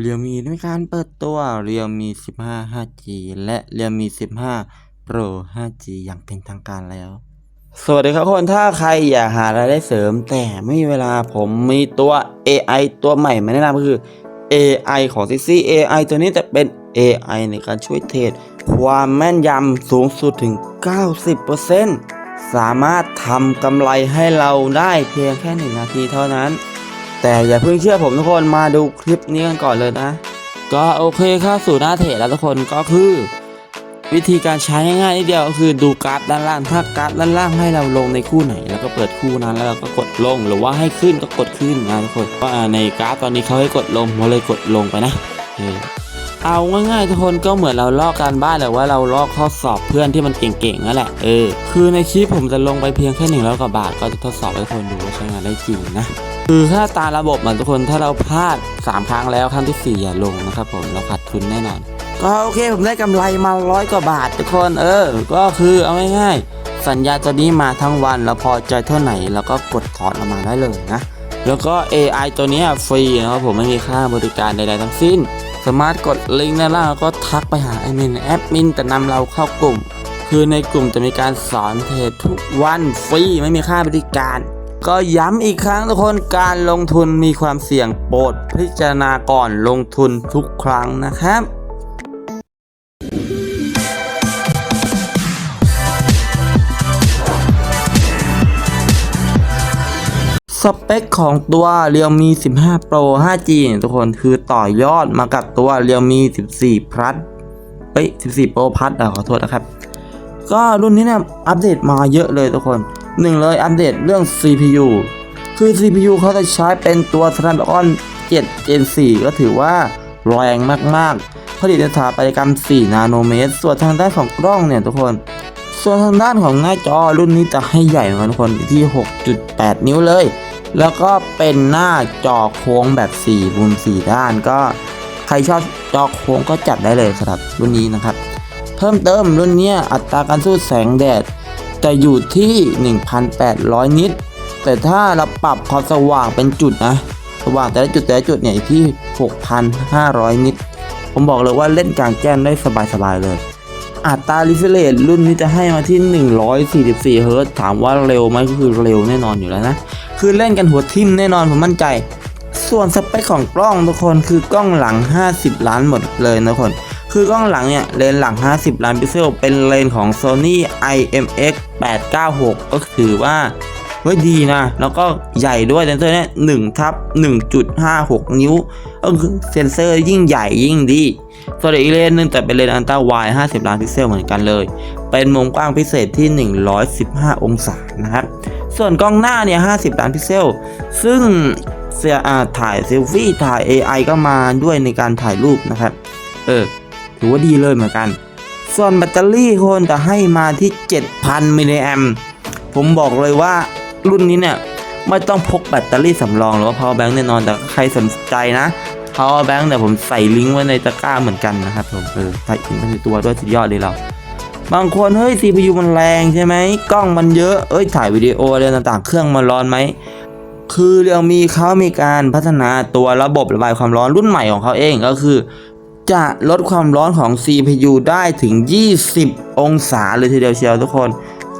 เรียวมีได้มีการเปิดตัวเรียวมี 15 5G และเรียวมี 15 Pro 5G อย่างเป็นทางการแล้ว สวัสดีครับคนถ้าใครอยากหารายได้เสริม แต่ไม่มีเวลาผมมีตัว AI ตัวใหม่มาแนะนำก็คือ AI ของ Sixy AI ตัวนี้จะเป็น AI ในการช่วยเทรดความแม่นยำสูงสุดถึง 90%สามารถทำกำไรให้เราได้เพียงแค่ 1 นาทีเท่านั้น แต่อย่าเพิ่งเชื่อผมทุกคนมาดูคลิปนี้กันก่อนเลยนะ ก็โอเคเข้าสู่หน้าเทรดแล้วทุกคนก็คือ วิธีการใช้ง่ายๆนิดเดียวก็คือดูกราฟด้านล่างถ้ากราฟด้านล่างให้เราลงในคู่ไหน แล้วก็เปิดคู่นั้นแล้วเราก็กดลงหรือว่าให้ขึ้นก็กดขึ้นนะทุกคนว่าในกราฟตอนนี้เขาให้กดลงเราเลยกดลงไปนะ เอาง่ายๆทุกคนก็เหมือนเราลอกการบ้านหรือว่าเราลอกข้อสอบเพื่อนที่มันเก่งๆนั่นแหละเออคือในคลิปผมจะลงไปเพียงแค่หนึ่งร้อยกว่าบาทก็จะทดสอบให้ทุกคนดูว่าใช้งานได้จริงนะคือถ้าตามระบบเหมันทุกคนถ้าเราพลาด 3 ครั้งแล้วครั้งที่ 4 อย่าลงนะครับผมเราขาดทุนแน่นอนก็โอเคผมได้กำไรมาร้อยกว่าบาททุกคนเออ ก็คือเอาง่ายๆสัญญาตัวนี้มาทั้งวัน แล้วพอใจเท่าไหร่แล้วก็กดถอนออกมาได้เลยนะ แล้วก็ AI ตัวนี้ฟรีนะครับผมไม่มีค่าบริการใดๆทั้งสิ้น สามารถกดลิงก์ด้านล่างแล้วก็ทักไปหาแอดมินแอดมินแต่นำเราเข้ากลุ่ม คือในกลุ่มจะมีการสอนเทรดทุกวันฟรีไม่มีค่าบริการ ก็ย้ำอีกครั้งทุกคนการลงทุนมีความเสี่ยงโปรดพิจารณาก่อนลงทุนทุกครั้งนะครับ สเปคของตัว Realme 15 Pro 5G เนี่ยทุกคนคือต่อยอดมากับตัว Realme 14 Plus เอ้ย 14 Pro Plus อะขอโทษนะครับ ก็รุ่นนี้เนี่ยอัปเดตมาเยอะเลยทุกคนหนึ่งเลยอัปเดตเรื่อง CPU คือ CPU เขาจะใช้เป็นตัว Snapdragon 7 Gen 4 ก็ถือว่าแรงมากๆ ผลิตในสถาปัตยกรรม 4 นาโนเมตร ส่วนทางด้านของกล้องเนี่ยทุกคน ส่วนทางด้านของหน้าจอรุ่นนี้จะให้ใหญ่เหมือนกันทุกคนที่ 6.8 นิ้วเลย แล้วก็เป็นหน้าจอโค้งแบบ4มุม4ด้านก็ใครชอบจอโค้งก็จัดได้เลยสำหรับรุ่นนี้นะครับ เพิ่มเติมรุ่นนี้อัตราการสู้แสงแดดจะอยู่ที่ 1,800 นิตแต่ถ้าเราปรับความสว่างเป็นจุดนะสว่างแต่ละจุดแต่ละจุดเนี่ยที่ 6,500 นิตผมบอกเลยว่าเล่นกลางแจ้งได้สบายๆเลย อัตรา refresh รุ่นนี้จะให้มาที่ 144 เฮิร์ตถามว่าเร็วไหมก็คือเร็วแน่นอนอยู่แล้วนะ คือเล่นกันหัวทิ่มแน่นอนผมมั่นใจ ส่วนสเปคของกล้องทุกคนคือกล้องหลัง 50 ล้านหมดเลยนะคน คือกล้องหลังเนี่ยเลนหลัง 50 ล้านพิกเซลเป็นเลนของ Sony IMX 896 ก็ถือว่าเฮ้ยดีนะ แล้วก็ใหญ่ด้วยเซนเซอร์เนี่ย1ทับ1.56นิ้วก็คือเซนเซอร์ยิ่งใหญ่ยิ่งดีส่วนอีกเลนหนึงแต่เป็นเลนอันต้าไวด์50ล้านพิกเซลเหมือนกันเลย เป็นมุมกว้างพิเศษที่ 115 องศานะครับ ส่วนกล้องหน้าเนี่ย 50 ล้านพิกเซล ซึ่งเสียถ่ายเซลฟี่ถ่าย AI ก็มาด้วยในการถ่ายรูปนะครับ เออ ถือว่าดีเลยเหมือนกัน ส่วนแบตเตอรี่คนจะให้มาที่ 7,000 มิลลิแอมผมบอกเลยว่ารุ่นนี้เนี่ย ไม่ต้องพกแบตเตอรี่สำรองหรือว่า power bank แน่นอน แต่ใครสนใจนะ power bank เนี่ยผมใส่ลิงก์ไว้ในตะกร้าเหมือนกันนะครับผม เออใส่อินไปในตัวด้วยสุดยอดเลยเรา บางคนเฮ้ย CPU มันแรงใช่ไหมกล้องมันเยอะเอ้ยถ่ายวิดีโออะไรต่างๆ เครื่องมันร้อนไหมคือเรียวมีเขามีการพัฒนาตัวระบบระบายความร้อนรุ่นใหม่ของเขาเองก็คือ จะลดความร้อนของ CPU ได้ถึง 20 องศาเลยทีเดียวเชียวทุกคน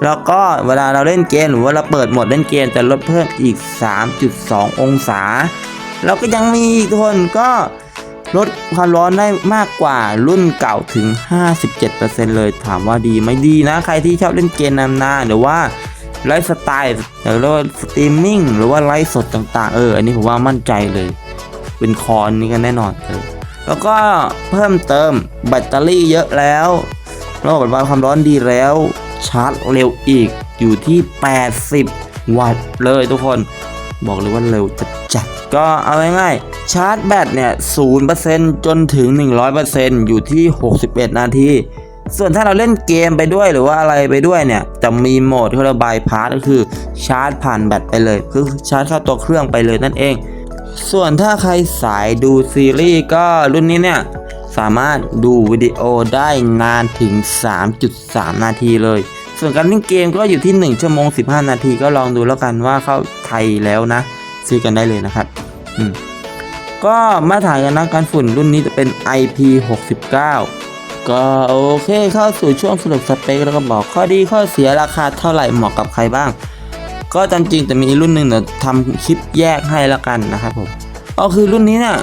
แล้วก็เวลาเราเล่นเกมหรือว่าเราเปิดโหมดเล่นเกมจะลดเพิ่มอีก 3.2 องศา แล้วก็ยังมีอีกทุกคนก็ ลดความร้อนได้มากกว่ารุ่นเก่าถึง 57%เลยถามว่าดีไหมดีนะ ใครที่ชอบเล่นเกมนานๆหรือว่าไลฟ์สไตล์หรือว่าสตรีมมิ่งหรือว่าไลฟ์สดต่างๆ เออ อันนี้ผมว่ามั่นใจเลย เป็นคอนนี้กันแน่นอนเออแล้วก็เพิ่มเติมแบตเตอรี่เยอะแล้วระบบระบายความร้อนดีแล้ว ชาร์จเร็วอีกอยู่ที่ 80 วัตต์เลยทุกคน บอกเลยว่าเร็วจัดจัดๆก็เอาง่ายๆชาร์จแบตเนี่ย0%จนถึง100%อยู่ที่61นาที ส่วนถ้าเราเล่นเกมไปด้วยหรือว่าอะไรไปด้วยเนี่ย จะมีโหมดที่เราบายพาสก็คือชาร์จผ่านแบตไปเลย คือชาร์จเข้าตัวเครื่องไปเลยนั่นเอง ส่วนถ้าใครสายดูซีรีส์ก็รุ่นนี้เนี่ยสามารถดูวิดีโอได้นานถึง 3.3 นาทีเลย ส่วนการเล่นเกมก็อยู่ที่ 1 ชั่วโมง 15 นาทีก็ลองดูแล้วกันว่าเขา ยแล้วนะ ซื้อกันได้เลยนะครับอืมก็มาตรฐานกันนะการฝุ่นรุ่นนี้จะเป็น IP69 ก็โอเคเข้าสู่ช่วงสรุปสเปคแล้วก็บอกข้อดีข้อเสียราคาเท่าไหร่เหมาะกับใครบ้าง ก็จำจริงแต่มีรุ่นหนึ่งเดี๋ยวทำคลิปแยกให้ละกันนะครับผมก็คือรุ่นนี้เนี่ย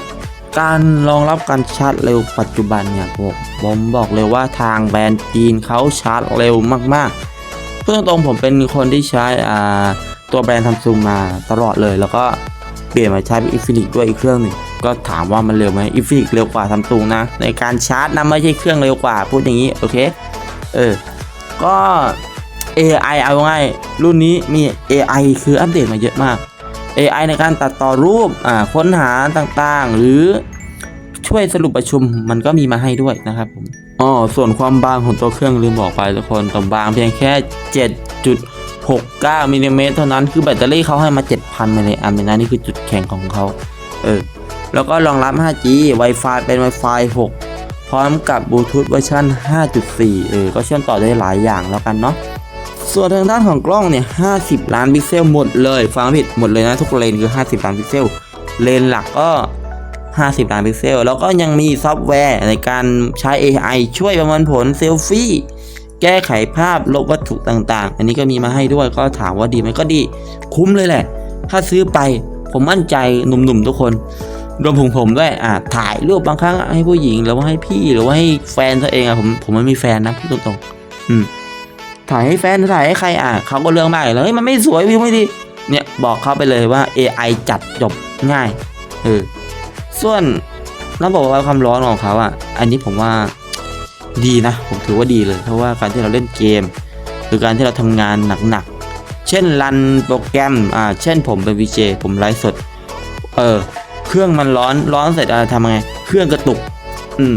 การรองรับการชาร์จเร็วปัจจุบันเนี่ยผมผมบอกเลยว่าทางแบรนด์จีนเขาชาร์จเร็วมากๆเพื่อตรงผมเป็นคนที่ใช้อ่า ตัวแบรนด์ซัมซุงมาตลอดเลย แล้วก็เปลี่ยนมาใช้เป็นอินฟินิกด้วยอีกเครื่องหนึ่งก็ถามว่ามันเร็วไหมอินฟินิกเร็วกว่าซัมซุงนะ ในการชาร์จนะไม่ใช่เครื่องเร็วกว่าพูดอย่างนี้โอเคเออก็ AI เอาง่ายรุ่นนี้มี AI คืออัปเดตมาเยอะมาก AI ในการตัดต่อรูปอ่าค้นหาต่างๆ หรือช่วยสรุปประชุมมันก็มีมาให้ด้วยนะครับผมอ๋อส่วนความบางของตัวเครื่องลืมบอกไปทุกคนต่อบางเพียงแค่ 69มิลลิเมตรเท่านั้นคือแบตเตอรี่เขาให้มา 7,000มิลลิแอมป์นะนี่คือจุดแข็งของเขาเออแล้วก็รองรับ 5G Wi-Fi เป็น Wi-Fi 6 พร้อมกับบลูทูธเวอร์ชัน5.4 เออ ก็เชื่อมต่อได้หลายอย่างแล้วกันเนาะ ส่วนทางด้านของกล้องเนี่ย 50 ล้านพิกเซลหมดเลย ฟังผิดหมดเลยนะ ทุกเลนคือ 50 ล้านพิกเซล เลนหลักก็ 50 ล้านพิกเซล แล้วก็ยังมีซอฟต์แวร์ในการใช้ AI ช่วยประมวลผลเซลฟี่ แก้ไขภาพลบวัตถุต่างๆ อันนี้ก็มีมาให้ด้วยก็ถามว่าดีไหมก็ดี คุ้มเลยแหละ ถ้าซื้อไปผมมั่นใจหนุ่มๆทุกคน รวมถึงผมด้วยอ่าถ่ายรูปบางครั้งให้ผู้หญิงหรือว่าให้พี่หรือว่าให้แฟนตัวเองอะผมผมไม่มีแฟนนะพูดตรงๆอืมถ่ายให้แฟนถ่ายให้ใครอะเขาก็เรื่องมากอยู่แล้วเฮ้ยมันไม่สวยวิวไม่ดีเนี่ยบอกเขาไปเลยว่า AI จัดจบง่ายเออส่วนระบบระบาความร้อนของเขาอะ อันนี้ผมว่า ดีนะ ผมถือว่าดีเลย เพราะว่าการที่เราเล่นเกม หรือการที่เราทำงานหนักๆ เช่นรันโปรแกรมอ่าเช่นผมเป็น VJ ผมไลฟ์สด เออ เครื่องมันร้อนร้อนเสร็จอะไรทำไง เครื่องกระตุก อืม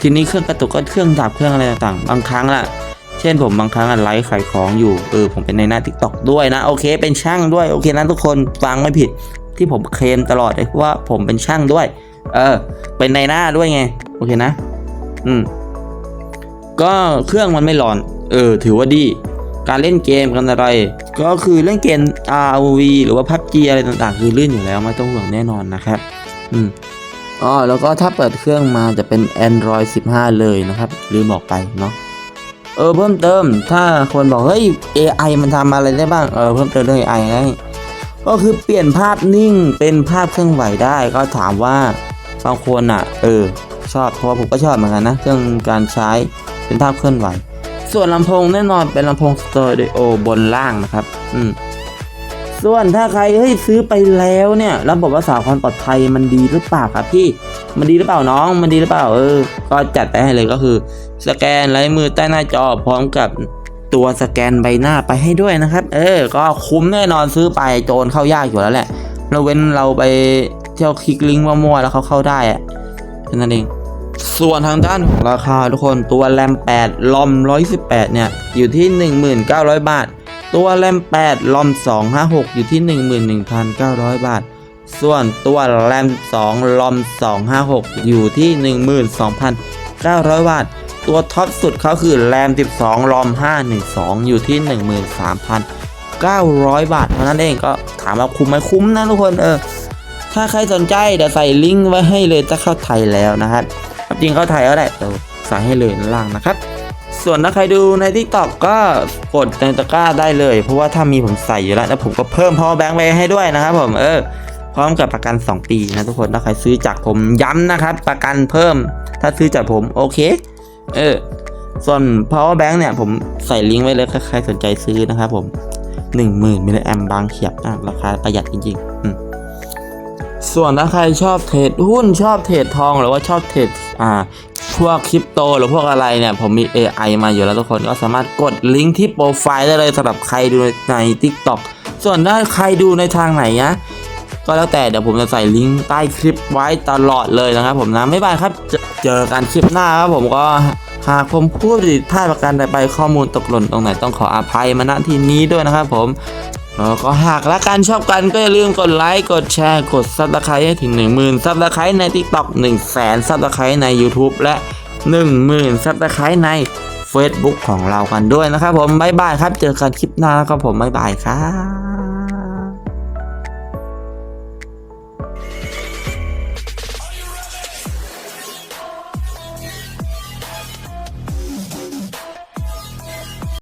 ทีนี้เครื่องกระตุกก็เครื่องดับเครื่องอะไรต่างๆ บางครั้งล่ะ เช่นผมบางครั้งอะไลฟ์ขายของอยู่ เออ ผมเป็นในหน้าทิกตอกด้วยนะ โอเค เป็นช่างด้วย โอเคนะทุกคน ฟังไม่ผิด ที่ผมเคลมตลอดเลยว่าผมเป็นช่างด้วย เออ เป็นในหน้าด้วยไง โอเคนะ อืม ก็เครื่องมันไม่ร้อน เออ ถือว่าดี การเล่นเกมกันอะไร ก็คือเล่นเกม ROV หรือว่า PUBG อะไรต่างๆ คือลื่นอยู่แล้วไม่ต้องห่วงแน่นอนนะครับ อืมอ๋อแล้วก็ถ้าเปิดเครื่องมาจะเป็น Android 15 เลยนะครับ ลืมบอกไปเนาะเออเพิ่มเติม ถ้าคนบอกเฮ้ย AI มันทำอะไรได้บ้าง เออเพิ่มเติมเรื่อง AI นะก็คือเปลี่ยนภาพนิ่งเป็นภาพเคลื่อนไหวได้ ก็ถามว่าบางคนอะ เออ ชอบเพราะว่าผมก็ชอบเหมือนกันนะ เครื่องการใช้ เป็นภาพเคลื่อนไหว ส่วนลำโพงแน่นอนเป็นลำโพงสเตอริโอบนล่างนะครับ อืมส่วนถ้าใครเฮ้ยซื้อไปแล้วเนี่ยระบบรักษาความปลอดภัยมันดีหรือเปล่าครับพี่มันดีหรือเปล่าน้อง มันดีหรือเปล่าเออ ก็จัดไปให้เลยก็คือ สแกนลายมือใต้หน้าจอพร้อมกับตัวสแกนใบหน้าไปให้ด้วยนะครับ เออ ก็คุ้มแน่นอนซื้อไปโจรเข้ายากอยู่แล้วแหละเราเว้นเราไปเที่ยวคลิกลิงก์มั่วๆแล้วเขาเข้าได้อะแค่นั้นเอง ส่วนทางด้านของราคาทุกคนตัวแรม 8 ลอม 118 เนี่ย อยู่ที่ 1900 บาท ตัวแรม 8 ลอม 256 อยู่ที่ 11,900 บาท ส่วนตัวแรม 2 ลอม 256 อยู่ที่ 12,900 บาท ตัวท็อปสุดเขาคือแรม 12 ลอม 512 อยู่ที่ 13,900 บาท เท่านั้นเองก็ถามว่าคุ้มไหมคุ้มนะทุกคนเออถ้าใครสนใจเดี๋ยวใส่ลิงก์ไว้ให้เลยจะเข้าไทยแล้วนะครับ จริงเข้าไทยแล้วแหละเดี๋ยวใส่ให้เลยล่างนะครับ ส่วนถ้าใครดูใน t ิ k t o k ก็กดในตะกร้าได้เลย เพราะว่าถ้ามีผมใส่อยู่แล้วแล้วผมก็เพิ่ม power bank ไปให้ด้วยนะครับผมเออพร้อมกับประกัน 2 ปีนะทุกคนถ้าใครซื้อจากผมย้ำนะครับ ประกันเพิ่ม ถ้าซื้อจากผมโอเค เออ ส่วน power bank เนี่ย ผมใส่ลิงก์ไว้เลยถ้าใครสนใจซื้อนะครับผม 10,000มิลลิแอมบางเฉียบราคาประหยัดจริงๆส่วนถ้าใครชอบเทรดหุ้นชอบเทรดทองหรือว่าชอบเทรด อ่าพวกคริปโตหรือพวกอะไรเนี่ย ผมมี AI มาอยู่แล้วทุกคนก็สามารถกดลิงก์ที่โปรไฟล์ได้เลยสำหรับใครดูใน TikTok ส่วนถ้าใครดูในทางไหนนะก็แล้วแต่เดี๋ยวผมจะใส่ลิงก์ใต้คลิปไว้ตลอดเลยนะครับ ผมนะไม่บายครับเจอกันคลิปหน้าครับผมก็หากผมพูดผิดพลาดประการใดไปข้อมูลตกหล่นตรงไหนต้องขออภัยมาณที่นี้ด้วยนะครับผม แล้วก็หากรักกันชอบกันก็อย่าลืมกดไลค์กดแชร์กดซับสไครต์ให้ถึง 10,000ซับสไครต์ใน TikTok 1 0 0 0 0แสนซับสไครต์ใน YouTube และ 10,000ซับสไครต์ใน Facebook ของเรากันด้วยนะครับผมบ๊ายบายครับ เจอกันคลิปหน้าครับผมบ๊ายบายครับ